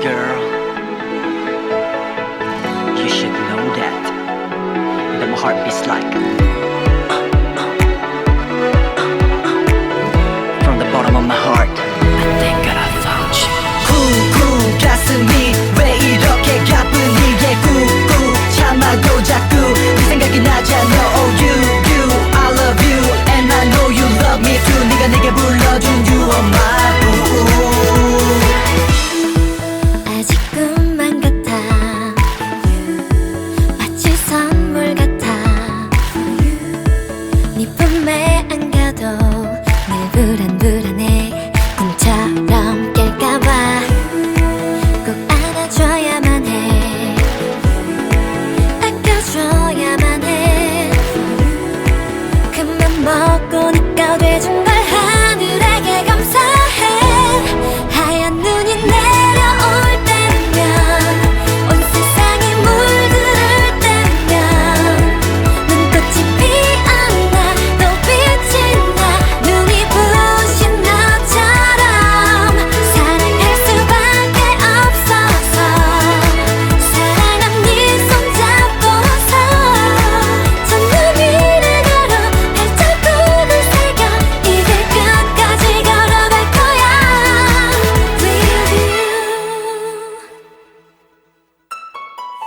Girl, you should know that. That my heart beats like. From the bottom of my heart. 더 늘 불안불안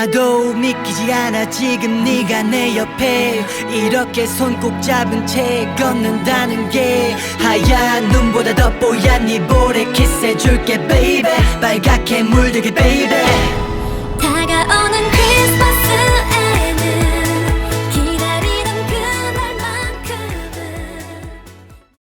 나도 믿기지 않아. 지금 네가 내 옆에. 이렇게 손 꼭 잡은 채 걷는다는 게 하얀 눈보다 더 뽀얀 이 볼에 키스해줄게 baby. 빨갛게 물들게 baby.